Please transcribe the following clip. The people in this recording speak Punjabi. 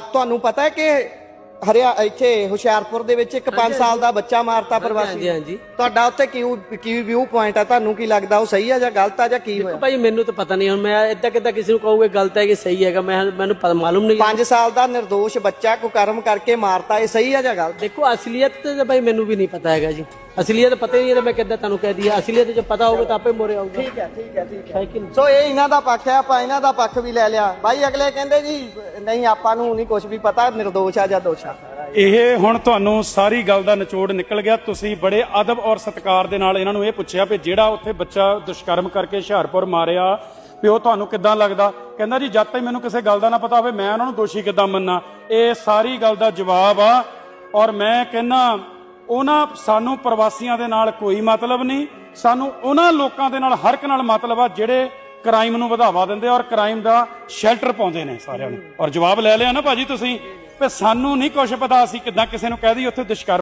ਤੁਹਾਨੂੰ ਪਤਾ ਹੈ ਕਿ ਹਰਿਆ ਇੱਥੇ ਹੁਸ਼ਿਆਰਪੁਰ ਦੇ ਵਿੱਚ ਇੱਕ 5 ਸਾਲ ਦਾ ਬੱਚਾ ਮਾਰਤਾ ਹਾਂਜੀ ਪ੍ਰਵਾਸੀ। ਹਾਂਜੀ ਤੁਹਾਡਾ ਉੱਥੇ ਕਿਉਂ ਕੀ ਵਿਊ ਪੁਆਇੰਟ ਆ? ਤੁਹਾਨੂੰ ਕੀ ਲੱਗਦਾ ਉਹ ਸਹੀ ਆ ਜਾਂ ਗਲਤ ਆ ਜਾਂ ਕੀ ਹੋਇਆ? ਭਾਈ ਮੈਨੂੰ ਤਾਂ ਪਤਾ ਨਹੀਂ। ਹੁਣ ਮੈਂ ਇੱਦਾਂ ਕਿੱਦਾਂ ਕਿਸੇ ਨੂੰ ਕਹੂੰਗਾ ਗਲਤ ਹੈ ਕਿ ਸਹੀ ਹੈਗਾ ਮੈਂ ਮੈਨੂੰ ਪਤਾ ਮਾਲੂਮ ਨਹੀਂ 5 ਸਾਲ ਦਾ નિર્ਦੋਸ਼ ਬੱਚਾ ਕੁਕਰਮ ਕਰਕੇ ਮਾਰਤਾ ਇਹ ਸਹੀ ਆ ਜਾਂ ਗਲਤ? ਦੇਖੋ ਅਸਲੀਅਤ ਤਾਂ ਭਾਈ ਮੈਨੂੰ ਵੀ ਨਹੀਂ ਪਤਾ ਹੈਗਾ ਜੀ। ਅਸਲੀਅਤ ਪਤਾ ਹੀ ਨਹੀਂ ਤਾਂ ਮੈਂ ਕਿੱਦਾਂ ਤੁਹਾਨੂੰ ਕਹਿ ਦਈਏ। ਅਸਲੀਅਤ ਜੇ ਪਤਾ ਹੋਵੇ ਤਾਂ ਆਪੇ ਮੋਰੇ ਆਊਗਾ। ਠੀਕ ਹੈ ਠੀਕ ਹੈ ਠੀਕ ਹੈ। ਕਿ? ਸੋ ਇਹ ਇਹਨਾਂ ਦਾ ਪੱਖ ਹੈ ਆਪਾਂ ਇਹਨਾਂ ਦਾ ਪੱਖ ਵੀ ਲੈ ਲਿਆ। ਬਾਈ ਅਗਲੇ ਕਹਿੰਦੇ ਜੀ ਨਹੀਂ, ਆਪਾਂ ਨੂੰ ਨਹੀਂ ਕੁਝ ਵੀ ਪਤਾ નિર્ਦੋਸ਼ ਆ ਜਾਂ ਦੋਸ਼ ਆ। ਇਹ ਹੁਣ ਤੁਹਾਨੂੰ ਸਾਰੀ ਗੱਲ ਦਾ ਨਿਚੋੜ ਨਿਕਲ ਗਿਆ। ਤੁਸੀਂ ਬੜੇ ਅਦਬ ਔਰ ਸਤਿਕਾਰ ਦੇ ਨਾਲ ਇਹਨਾਂ ਨੂੰ ਇਹ ਪੁੱਛਿਆ ਵੀ ਜਿਹੜਾ ਉੱਥੇ ਬੱਚਾ ਦੁਸ਼ਕਰਮ ਕਰਕੇ ਹੁਸ਼ਿਆਰਪੁਰ ਮਾਰਿਆ, ਵੀ ਉਹ ਤੁਹਾਨੂੰ ਕਿੱਦਾਂ ਲੱਗਦਾ? ਕਹਿੰਦਾ ਜੀ, ਜਦ ਤੱਕ ਮੈਨੂੰ ਕਿਸੇ ਗੱਲ ਦਾ ਨਾ ਪਤਾ ਹੋਵੇ, ਮੈਂ ਉਹਨਾਂ ਨੂੰ ਦੋਸ਼ੀ ਕਿੱਦਾਂ ਮੰਨਾਂ? ਇਹ ਸਾਰੀ ਗੱਲ ਦਾ ਜਵਾਬ ਆ। ਔਰ ਮੈਂ ਕਹਿੰਨਾ ਉਹਨਾਂ ਸਾਨੂੰ ਪ੍ਰਵਾਸੀਆਂ ਦੇ ਨਾਲ ਕੋਈ ਮਤਲਬ ਨਹੀਂ। ਸਾਨੂੰ ਉਹਨਾਂ ਲੋਕਾਂ ਦੇ ਨਾਲ ਹਰ ਇੱਕ ਨਾਲ ਮਤਲਬ ਆ ਜਿਹੜੇ ਕ੍ਰਾਈਮ ਨੂੰ ਵਧਾਵਾ ਦਿੰਦੇ ਔਰ ਕ੍ਰਾਈਮ ਦਾ ਸ਼ੈਲਟਰ ਪਾਉਂਦੇ ਨੇ ਸਾਰਿਆਂ ਨੂੰ। ਔਰ ਜਵਾਬ ਲੈ ਲਿਆ ਨਾ ਭਾਜੀ ਤੁਸੀਂ, ਵੀ ਸਾਨੂੰ ਨਹੀਂ ਕੁਝ ਪਤਾ ਅਸੀਂ ਕਿੱਦਾਂ ਕਿਸੇ ਨੂੰ ਕਹਿ ਦਈਏ, ਉੱਥੇ ਦੁਸ਼ਕਰਮ